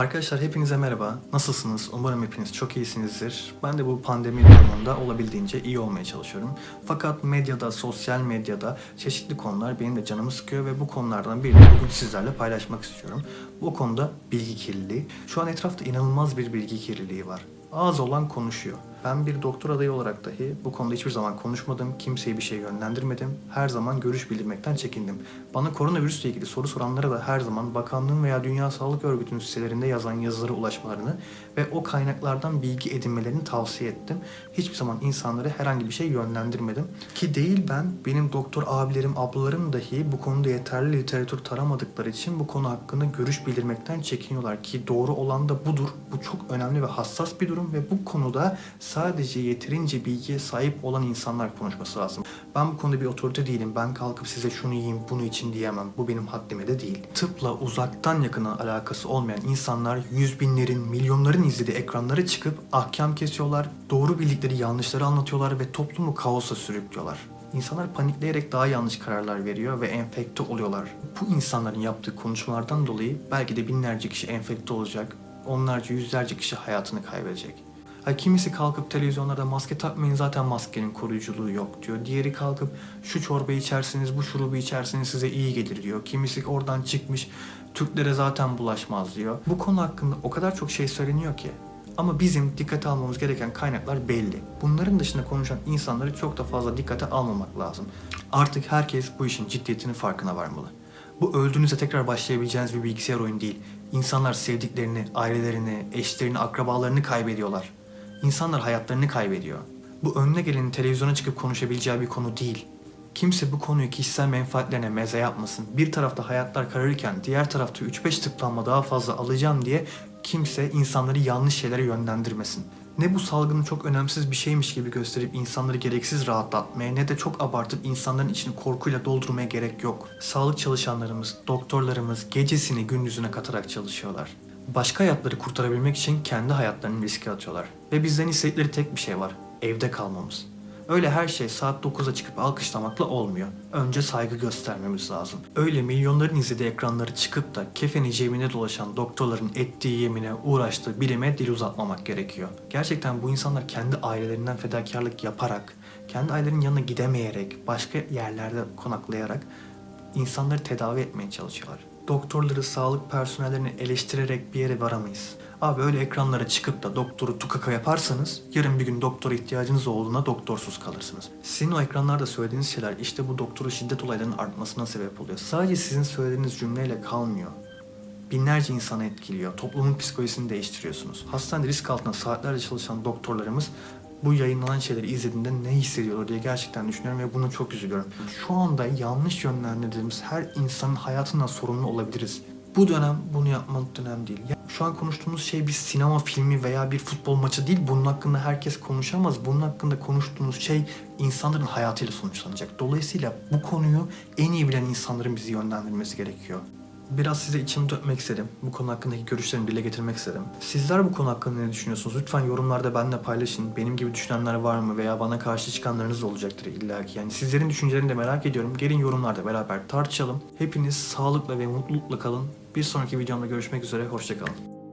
Arkadaşlar hepinize merhaba. Nasılsınız? Umarım hepiniz çok iyisinizdir. Ben de bu pandemi durumunda olabildiğince iyi olmaya çalışıyorum. Fakat medyada, sosyal medyada çeşitli konular benim de canımı sıkıyor ve bu konulardan birini bugün sizlerle paylaşmak istiyorum. Bu konuda bilgi kirliliği. Şu an etrafta inanılmaz bir bilgi kirliliği var. Az olan konuşuyor. Ben bir doktor adayı olarak dahi bu konuda hiçbir zaman konuşmadım. Kimseye bir şey yönlendirmedim. Her zaman görüş bildirmekten çekindim. Bana koronavirüsle ilgili soru soranlara da her zaman bakanlığın veya Dünya Sağlık Örgütü'nün sitelerinde yazan yazılara ulaşmalarını ve o kaynaklardan bilgi edinmelerini tavsiye ettim. Hiçbir zaman insanları herhangi bir şey yönlendirmedim. Ki değil ben, benim doktor abilerim, ablalarım dahi bu konuda yeterli literatür taramadıkları için bu konu hakkında görüş bildirmekten çekiniyorlar. Ki doğru olan da budur. Bu çok önemli ve hassas bir durum ve bu konuda sadece yeterince bilgiye sahip olan insanlar konuşması lazım. Ben bu konuda bir otorite değilim. Ben kalkıp size şunu yiyin, bunu için diyemem. Bu benim haddime de değil. Tıpla uzaktan yakına alakası olmayan insanlar yüz binlerin, milyonların izlediği ekranlara çıkıp ahkam kesiyorlar, doğru bildikleri yanlışları anlatıyorlar ve toplumu kaosa sürüklüyorlar. İnsanlar panikleyerek daha yanlış kararlar veriyor ve enfekte oluyorlar. Bu insanların yaptığı konuşmalardan dolayı belki de binlerce kişi enfekte olacak, onlarca yüzlerce kişi hayatını kaybedecek. Ha, kimisi kalkıp televizyonlarda maske takmayın zaten maskenin koruyuculuğu yok diyor. Diğeri kalkıp şu çorba içersiniz, bu şurubu içersiniz size iyi gelir diyor. Kimisi oradan çıkmış Türklere zaten bulaşmaz diyor. Bu konu hakkında o kadar çok şey söyleniyor ki. Ama bizim dikkate almamız gereken kaynaklar belli. Bunların dışında konuşan insanları çok da fazla dikkate almamak lazım. Artık herkes bu işin ciddiyetinin farkına varmalı. Bu öldüğünüzde tekrar başlayabileceğiniz bir bilgisayar oyunu değil. İnsanlar sevdiklerini, ailelerini, eşlerini, akrabalarını kaybediyorlar. İnsanlar hayatlarını kaybediyor. Bu önüne gelenin televizyona çıkıp konuşabileceği bir konu değil. Kimse bu konuyu kişisel menfaatlerine meze yapmasın. Bir tarafta hayatlar kararırken diğer tarafta 3-5 tıklanma daha fazla alacağım diye kimse insanları yanlış şeylere yönlendirmesin. Ne bu salgını çok önemsiz bir şeymiş gibi gösterip insanları gereksiz rahatlatmaya ne de çok abartıp insanların içini korkuyla doldurmaya gerek yok. Sağlık çalışanlarımız, doktorlarımız gecesini gündüzüne katarak çalışıyorlar. Başka hayatları kurtarabilmek için kendi hayatlarını riske atıyorlar. Ve bizden istedikleri tek bir şey var. Evde kalmamız. Öyle her şey saat 9'a çıkıp alkışlamakla olmuyor. Önce saygı göstermemiz lazım. Öyle milyonların izlediği ekranları çıkıp da kefeni cebine dolaşan doktorların ettiği yemine, uğraştığı bilime dil uzatmamak gerekiyor. Gerçekten bu insanlar kendi ailelerinden fedakarlık yaparak, kendi ailelerinin yanına gidemeyerek, başka yerlerde konaklayarak insanları tedavi etmeye çalışıyorlar. Doktorları, sağlık personellerini eleştirerek bir yere varamayız. Abi öyle ekranlara çıkıp da doktoru tukaka yaparsanız yarın bir gün doktora ihtiyacınız olduğuna doktorsuz kalırsınız. Sizin o ekranlarda söylediğiniz şeyler işte bu doktoru şiddet olaylarının artmasına sebep oluyor. Sadece sizin söylediğiniz cümleyle kalmıyor. Binlerce insanı etkiliyor. Toplumun psikolojisini değiştiriyorsunuz. Hastanede risk altında saatlerce çalışan doktorlarımız bu yayınlanan şeyleri izlediğinde ne hissediyorlar diye gerçekten düşünüyorum ve buna çok üzülüyorum. Şu anda yanlış yönlendirdiğimiz her insanın hayatından sorumlu olabiliriz. Bu dönem bunu yapmalık dönem değil. Ya şu an konuştuğumuz şey bir sinema filmi veya bir futbol maçı değil. Bunun hakkında herkes konuşamaz. Bunun hakkında konuştuğumuz şey insanların hayatıyla sonuçlanacak. Dolayısıyla bu konuyu en iyi bilen insanların bizi yönlendirmesi gerekiyor. Biraz size içimi dökmek istedim. Bu konu hakkındaki görüşlerimi dile getirmek istedim. Sizler bu konu hakkında ne düşünüyorsunuz? Lütfen yorumlarda benimle paylaşın. Benim gibi düşünenler var mı veya bana karşı çıkanlarınız olacaktır illaki. Yani sizlerin düşüncelerini de merak ediyorum. Gelin yorumlarda beraber tartışalım. Hepiniz sağlıkla ve mutlulukla kalın. Bir sonraki videomda görüşmek üzere. Hoşçakalın.